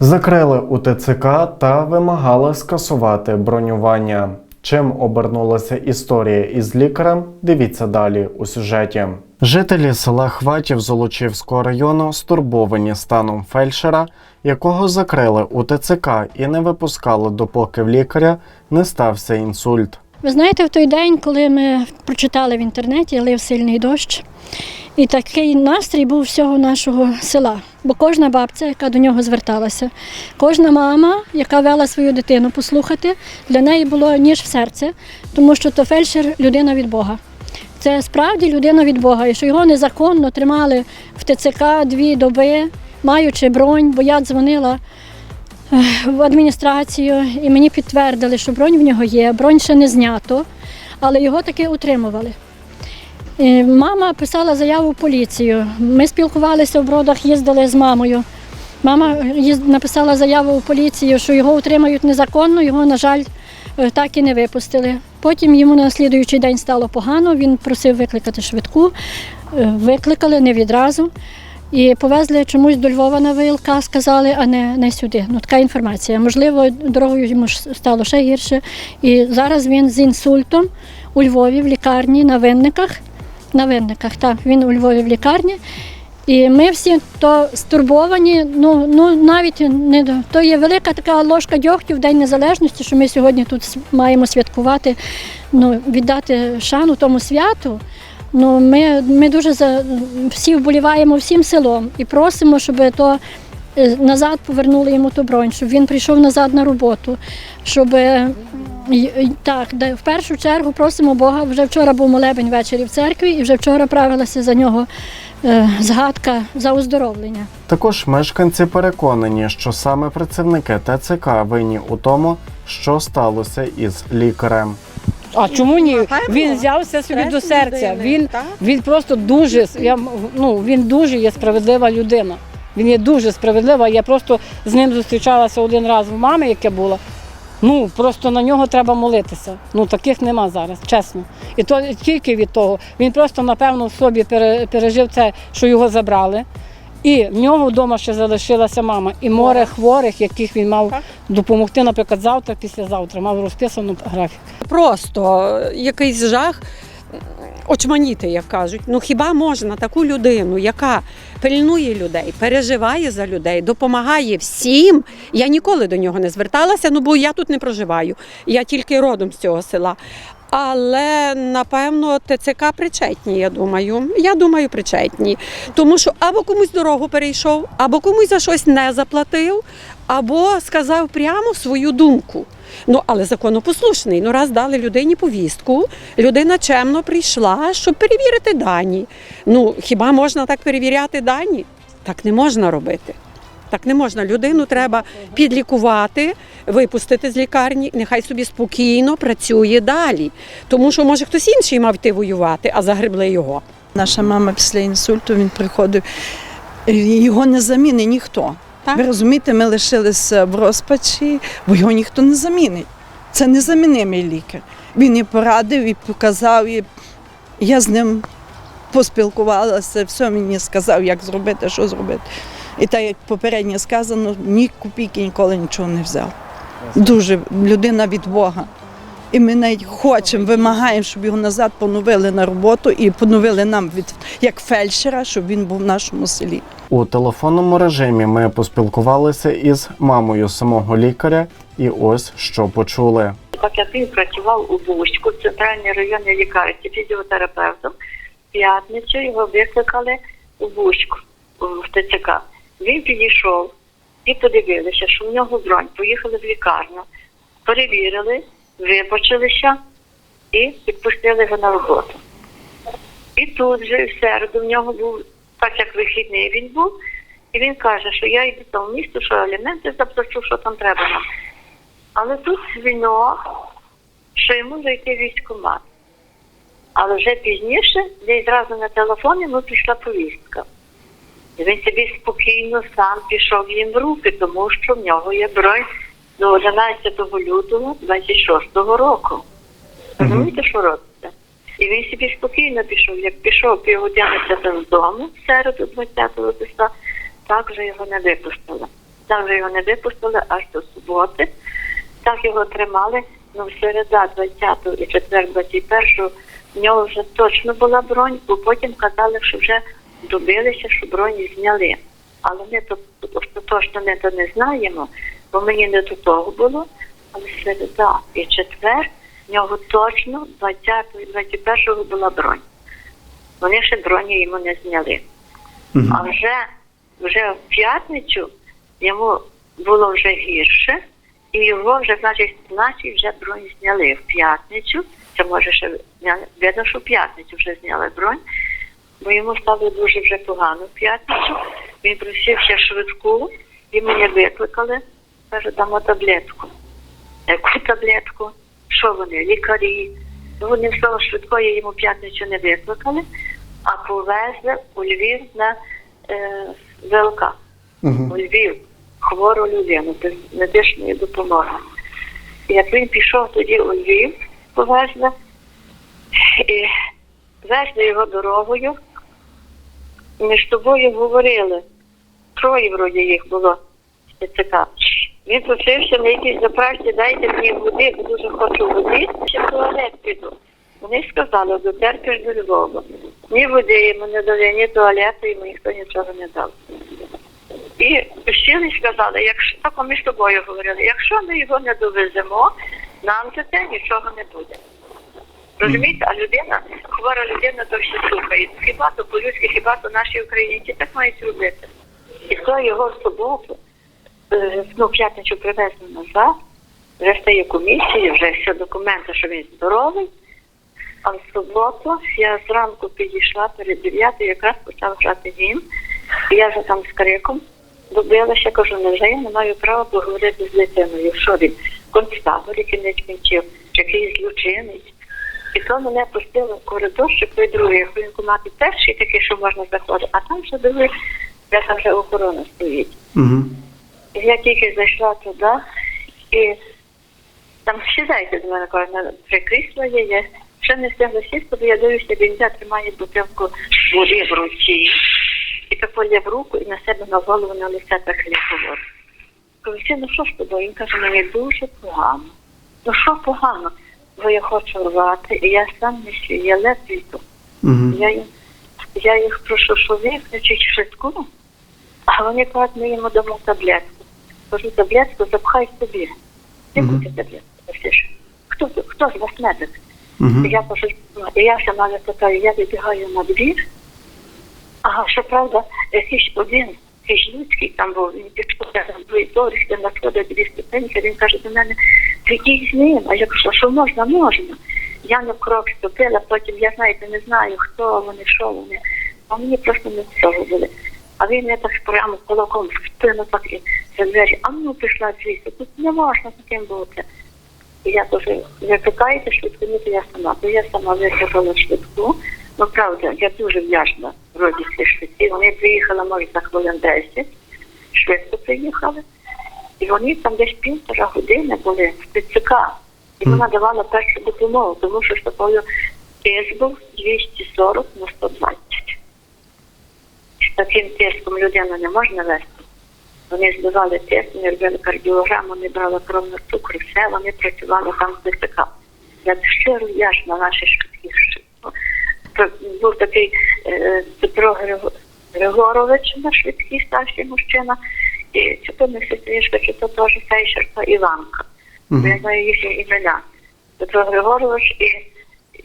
Закрили у ТЦК та вимагали скасувати бронювання. Чим обернулася історія із лікарем? Дивіться далі у сюжеті. Жителі села Хватів Золочівського району стурбовані станом фельдшера, якого закрили у ТЦК і не випускали, допоки в лікаря не стався інсульт. Ви знаєте, в той день, коли ми прочитали в інтернеті, лив сильний дощ, і такий настрій був всього нашого села. Бо кожна бабця, яка до нього зверталася, кожна мама, яка вела свою дитину послухати, для неї було ніж в серце, тому що то фельдшер людина від Бога. Це справді людина від Бога, і що його незаконно тримали в ТЦК дві доби, маючи бронь, бо я дзвонила в адміністрацію, і мені підтвердили, що бронь в нього є, бронь ще не знято, але його таки утримували. І Мама писала заяву в поліцію. Ми спілкувалися в бродах, їздили з мамою. Мама написала заяву в поліцію, що його утримають незаконно, його, на жаль, е, так і не випустили. Потім йому на слідуючий день стало погано, він просив викликати швидку, Е, викликали не відразу. І повезли чомусь до Львова на ВЛК, сказали, а не, не сюди. Ну така інформація. Можливо, дорогою йому стало ще гірше. І зараз він з інсультом у Львові в лікарні на винниках. На винниках, так, він у Львові в лікарні. І ми всі то стурбовані. Ну, ну навіть не до- то є велика така ложка дьогтю в День Незалежності, що ми сьогодні тут маємо святкувати, ну, віддати шану тому святу. Ну, ми, ми дуже за, всі вболіваємо всім селом і просимо, щоб то е, назад повернули йому ту бронь, щоб він прийшов назад на роботу. Щоб е, так, в першу чергу просимо Бога. Вже вчора був молебень ввечері в церкві, і вже вчора правилася за нього е, згадка за оздоровлення. Також мешканці переконані, що саме працівники ТЦК винні у тому, що сталося із лікарем. А чому ні? Він взявся собі до серця. Він, він просто дуже я, ну, він дуже є справедлива людина. Він є дуже справедлива. Я просто з ним зустрічалася один раз в мами, яке було. Ну просто на нього треба молитися. Ну таких нема зараз, чесно. І то тільки від того. Він просто напевно в собі пере- пережив це, що його забрали. І в нього вдома ще залишилася мама. І море хворих, яких він мав допомогти, наприклад, завтра, післязавтра, мав розписану графік. Просто е, якийсь жах очманіти, як кажуть. Ну хіба можна таку людину, яка пильнує людей, переживає за людей, допомагає всім. Я ніколи до нього не зверталася, ну бо я тут не проживаю. Я тільки родом з цього села. Але напевно ТЦК причетні, я думаю. Я думаю, причетні. Тому що або комусь дорогу перейшов, або комусь за щось не заплатив, або сказав прямо свою думку. Ну, але законопослушний. Ну, раз дали людині повістку, людина чемно прийшла, щоб перевірити дані. Ну, хіба можна так перевіряти дані? Так не можна робити. Так не можна. Людину треба підлікувати, випустити з лікарні, нехай собі спокійно працює далі. Тому що може хтось інший мав йти воювати, а загребли його. Наша мама після інсульту він приходив. Його не замінить ніхто. Так. Ви розумієте, ми лишилися в розпачі, бо його ніхто не замінить. Це незамінимий лікар. Він і порадив, і показав, і я з ним поспілкувалася, все мені сказав, як зробити, що зробити. І так як попередньо сказано, ні копійки ніколи нічого не взяв. Дуже людина від Бога. І ми навіть хочемо, вимагаємо, щоб його назад поновили на роботу і поновили нам від як фельдшера, щоб він був в нашому селі. У телефонному режимі ми поспілкувалися із мамою самого лікаря, і ось що почули. так як він працював у Бузьку, в центральній районній лікарні фізіотерапевтом, п'ятницю його викликали у Бузьку в ТЦК. Він підійшов і подивилися, що в нього бронь. Поїхали в лікарню, перевірили, вибачилися і відпустили його на роботу. І тут же в середу в нього був, так як вихідний він був, і він каже, що я йду там в місто, що аліменти заплачу, що там треба нам. Але тут дзвінок, що йому зайти військкомат. Але вже пізніше, десь зразу на телефон йому прийшла повістка. І він собі спокійно сам пішов їм в руки, тому що в нього є бронь до 11 лютого 26-го року. Розумієте, що робиться? І він собі спокійно пішов. Як пішов півгодини з дому в середу, 20 числа, так вже його не випустили. Так вже його не випустили аж до суботи. Так його тримали. Ну, в середа 20 і четвер 21 в нього вже точно була бронь, бо потім казали, що вже добилися, що бронь зняли. Але ми то остаточно ми то не знаємо, бо мені не до того було. Але середа і четвер в нього точно 20 і 21 була бронь. Вони ще броні йому не зняли. А вже, вже в п'ятницю йому було вже гірше, і його вже, значить, наші вже бронь зняли в п'ятницю. Це може ще. Видно, що в п'ятницю вже зняли бронь, бо йому стало дуже вже погано в п'ятницю. Він просився швидку, і мене викликали, каже, дамо таблетку. Яку таблетку? Що вони? Лікарі. Ну, вони слово швидкої йому п'ятницю не викликали, а повезли у Львів на е, ВЛК. У Львів хвору людину без медичної допомоги. І як він пішов тоді у Львів, повезли, і везли його дорогою. Між тобою говорили. Троє вроді їх було з Він просився на якійсь заправці, дайте мені води, дуже хочу води, ще в туалет піду. Вони сказали, дотерпиш до Львова. Ні води йому не дали, ні туалету, йому ніхто нічого не дав. І сіли сказали, якщо так між тобою говорили, якщо ми його не довеземо, нам за це нічого не буде. Розумієте, а людина, хвора людина, то всі слухає. Хіба то по-людськи, хіба то наші українці так мають робити. І то його в суботу, е, ну, п'ятницю привезли назад, вже стає комісія, вже все документи, що він здоровий. А в суботу я зранку підійшла перед дев'ятою, якраз почав грати гімн. І я вже там з криком добилася, кажу, невже я не маю права поговорити з дитиною, що він концтаборі кінець кінців, чи якийсь злочинець. І то мене пустили в коридор, що той другий воєнкомати перший такий, що можна заходити, а там ще другий, де там вже охорона стоїть. Угу. І я тільки зайшла туди і там сідайте до мене, кажуть, три крісла є, я ще не встигла сісти, бо я дивлюся, він взяв, тримає бутилку води в руці. І так поляв руку і на себе на голову на лице так хліб Кажу, «Сі, ну що ж тобою? Він каже, мені дуже погано. Ну що погано? Бо я хочу рвати, і я сам не сію, я ледве йду. Угу. Я, я їх прошу, що виключить швидку, а вони кажуть, ми йому дамо таблетку. Кажу, таблетку запхай собі. Яку Мгм. ти таблетку носиш? Хто, хто з вас медик? Угу. Я кажу, «Ну, і я сама не питаю, я вибігаю на двір. Ага, що правда, якийсь один, людський там був, він я там двоє доріжки, на сходи дві ступеньки, він каже до мене, прийдіть з ним, а я кажу, що можна, можна. Я на крок ступила, потім я, знаєте, не знаю, хто вони, що вони, а мені просто не цього були. А він мене так прямо кулаком в спину так і за двері, а ну пішла звідси, тут не можна таким бути. І я теж викликаєте швидку, ні, то я сама. То я сама викликала швидку. Ну, правда, я дуже вдячна родівській швидкі. Вони приїхали, може, за хвилин 10, швидко приїхали. І вони там десь півтора години були в ТЦК. І вона давала першу допомогу, тому що з такою тиск був 240 на 120. З таким тиском людину не можна вести. Вони збивали тиск, вони робили кардіограму, вони брали кров на цукор, все, вони працювали там в ТЦК. Я щиро вдячна швидкій. що- то Був такий е, Петро Григорович на швидкій старший мужчина, і чи то не сестричка, чи то теж фейшерка Іванка. Мгм. Я знаю їхні імена. Петро Григорович і,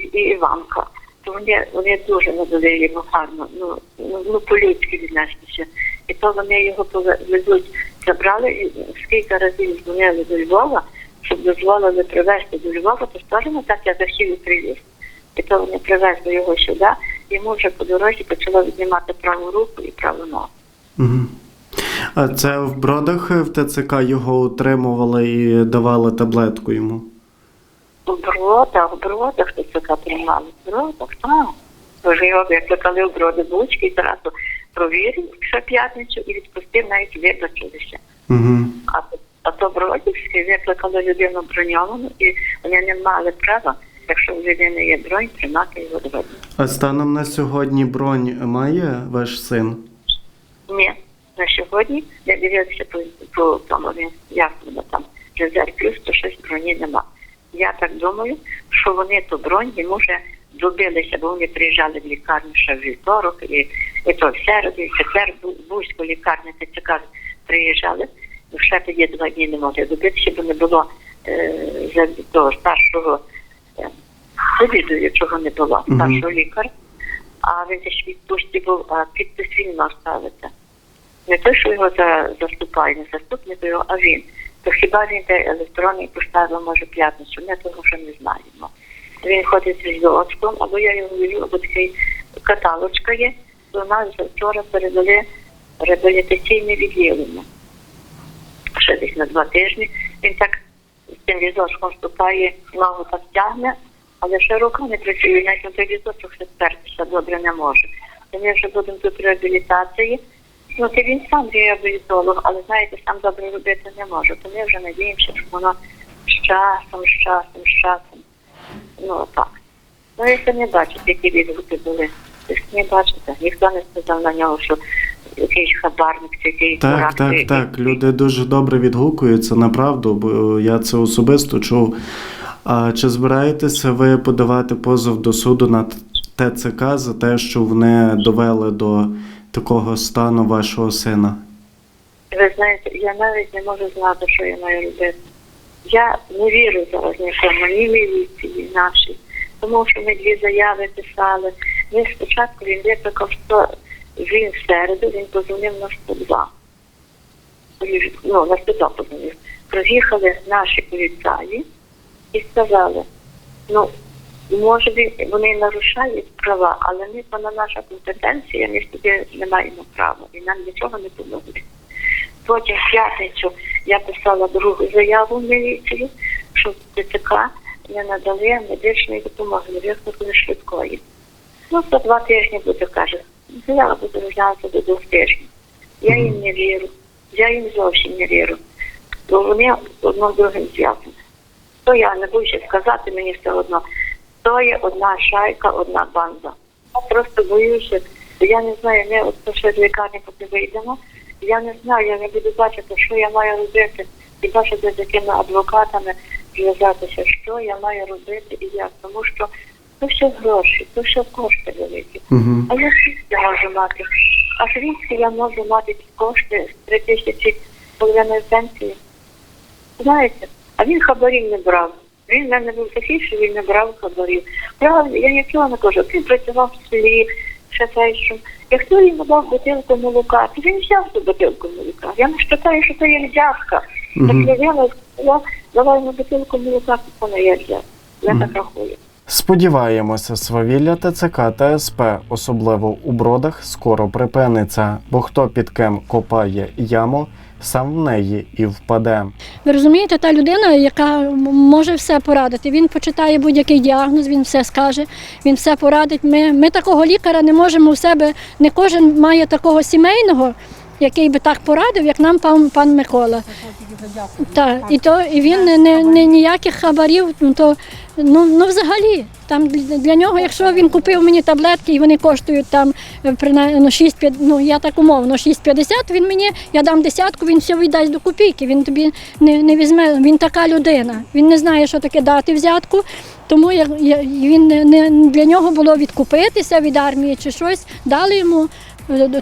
і, Іванка. То вони, вони дуже надали йому гарно, ну, ну, ну по-людськи віднестися. І то вони його повезуть, забрали, і скільки разів дзвонили до Львова, щоб дозволили привезти до Львова, то скажемо так, я захів і привіз. І то вони привезли його сюди, йому вже по дорозі почало віднімати праву руку і праву ногу. Угу. Це в бродах в ТЦК його утримували і давали таблетку йому. У бродах, у бродах ТЦК приймали. В бродах, так. Тож його викликали в броди Бучки і зразу провірив що п'ятницю і відпустив, навіть вибачилися. Угу. А, а то Бродівський викликали людину броньовану, і вони не мали права, якщо у людини є бронь, тримати його додому. А станом на сьогодні бронь має ваш син? Ні, на сьогодні я дивилася по, по тому, воно там резерв плюс, то щось броні нема. Я так думаю, що вони ту бронь йому вже добилися, бо вони приїжджали в лікарню ще в вівторок, і, і то в середу, і тепер в Бузьку лікарню ТЦК приїжджали. Ну, ще тоді два дні не могли добитися, бо не було е, того старшого е, завідуючого не було, старшого лікаря. А він десь в відпустці був, а підпис він мав ставити. Не той, що його за, заступає, не заступник його, а він. То хіба він де електронний поставив, може, п'ятницю? Ми того вже не знаємо. Він ходить з візочком, або я його візю, або такий каталочка є. До нас вчора передали реабілітаційне відділення. Ще десь на два тижні. Він так з цим візочком вступає, ногу так тягне, але ще рука не працює, навіть на той візочок ще спертися добре не може. То ми вже будемо тут реабілітації. Ну, це він сам реабілітолог, але знаєте, сам добре робити не може. То ми вже надіємося, що воно з часом, з часом, з часом. Ну, так. Ну, ви самі бачите, які відгуки були. Ви ж самі бачите, ніхто не сказав на нього, що якийсь хабарник чи якийсь Так, дурак, так, чи- так. Люди дуже добре відгукуються, направду, бо я це особисто чув. А чи збираєтеся ви подавати позов до суду на ТЦК за те, що вони довели до такого стану вашого сина? Ви знаєте, я навіть не можу знати, що я маю робити. Я не вірю зараз нікому, ні міліції нашій, тому що ми дві заяви писали. Ми спочатку він викликав, що він в середу, він позвонив на 102. Ну, на 102 позвонив. Приїхали наші поліцаї і сказали, ну, може вони нарушають права, але ми то на наша компетенція, ми собі не маємо права і нам нічого не помогли. Потім п'ятницю я писала другу заяву в міліцію, що ТЦК не надали медичної допомоги, не викликали швидкої. Ну, за два тижні буде, каже, заява буде розглянути до двох тижнів. Я їм не вірю, я їм зовсім не вірю. Бо вони одно з другим зв'язані. То я не боюся сказати, мені все одно. То є одна шайка, одна банда. Я просто боюся, я не знаю, ми от ще з лікарні поки вийдемо. Я не знаю, я не буду бачити, що я маю робити. І бачити з якими адвокатами зв'язатися, що я маю робити і як. Тому що це все гроші, це все кошти великі. Угу. А я звідки можу мати? А звідки я можу мати ті кошти з три тисячі половиною пенсії? Знаєте, а він хабарів не брав. Він в мене був такий, що він не брав хабарів. Я, я нічого не кажу. Він працював в селі, ще те, що. Якщо він йому дав бутилку молока, то він взяв ту бутилку молока. Я не вважаю, що це є взятка. Так людина сказала, давай йому бутилку молока, то вона є взятка. Я так рахую. Сподіваємося, свавілля ТЦК та СП, особливо у бродах, скоро припиниться, бо хто під ким копає яму, сам в неї і впаде. Ви розумієте, та людина, яка може все порадити. Він почитає будь-який діагноз, він все скаже, він все порадить. Ми, ми такого лікаря не можемо в себе, не кожен має такого сімейного, який би так порадив, як нам пан, пан Микола. Так, і то і він не, не, не ніяких хабарів, ну то ну, ну взагалі. Там для нього, якщо він купив мені таблетки і вони коштують там е, принаймні ну, 6, ну я так умовно 6,50, він мені, я дам десятку, він все віддасть до копійки. Він тобі не, не візьме. Він така людина. Він не знає, що таке дати взятку. Тому я, я, він не, для нього було відкупитися від армії чи щось. Дали йому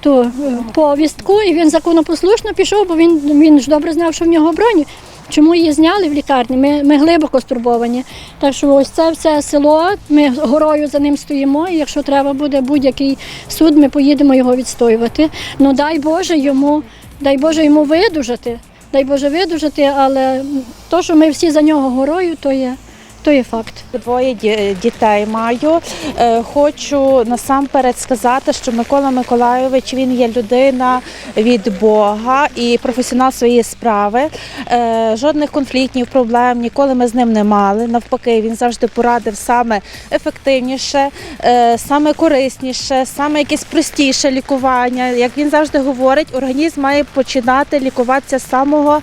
ту е, повістку, і він законопослушно пішов, бо він, він ж добре знав, що в нього броні. Чому її зняли в лікарні? Ми, ми глибоко стурбовані. Так що ось це все село, ми горою за ним стоїмо, і якщо треба буде будь-який суд, ми поїдемо його відстоювати. Ну дай Боже йому, дай Боже йому видужати, дай Боже видужати, але то, що ми всі за нього горою, то є, то є факт. Двоє дітей маю. Е, Хочу насамперед сказати, що Микола Миколайович він є людина від Бога і професіонал своєї справи. Е, Жодних конфліктів, проблем ніколи ми з ним не мали. Навпаки, він завжди порадив саме ефективніше, е, саме корисніше, саме якесь простіше лікування. Як він завжди говорить, організм має починати лікуватися самого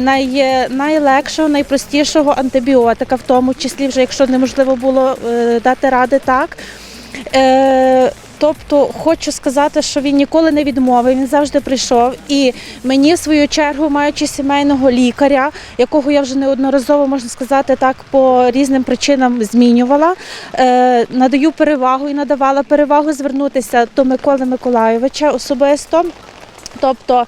най, найлегшого, найпростішого антибіотика, тому числі, вже якщо неможливо було е, дати ради так. Е, Тобто хочу сказати, що він ніколи не відмовив, він завжди прийшов. І мені, в свою чергу, маючи сімейного лікаря, якого я вже неодноразово можна сказати так, по різним причинам змінювала, е, надаю перевагу і надавала перевагу звернутися до Миколи Миколайовича особисто. Тобто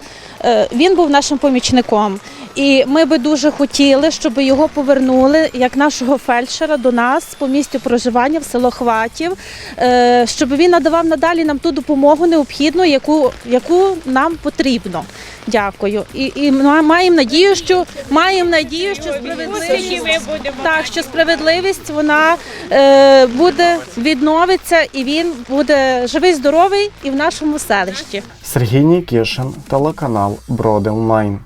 він був нашим помічником. І ми би дуже хотіли, щоб його повернули як нашого фельдшера до нас по місцю проживання в село Хватів, е, щоб він надавав надалі нам ту допомогу необхідну, яку, яку нам потрібно. Дякую. І, і маємо надію, що маємо надію, що справедливість так, що справедливість вона е, буде відновиться, і він буде живий, здоровий і в нашому селищі. Сергій Нікішин, телеканал Броди Онлайн.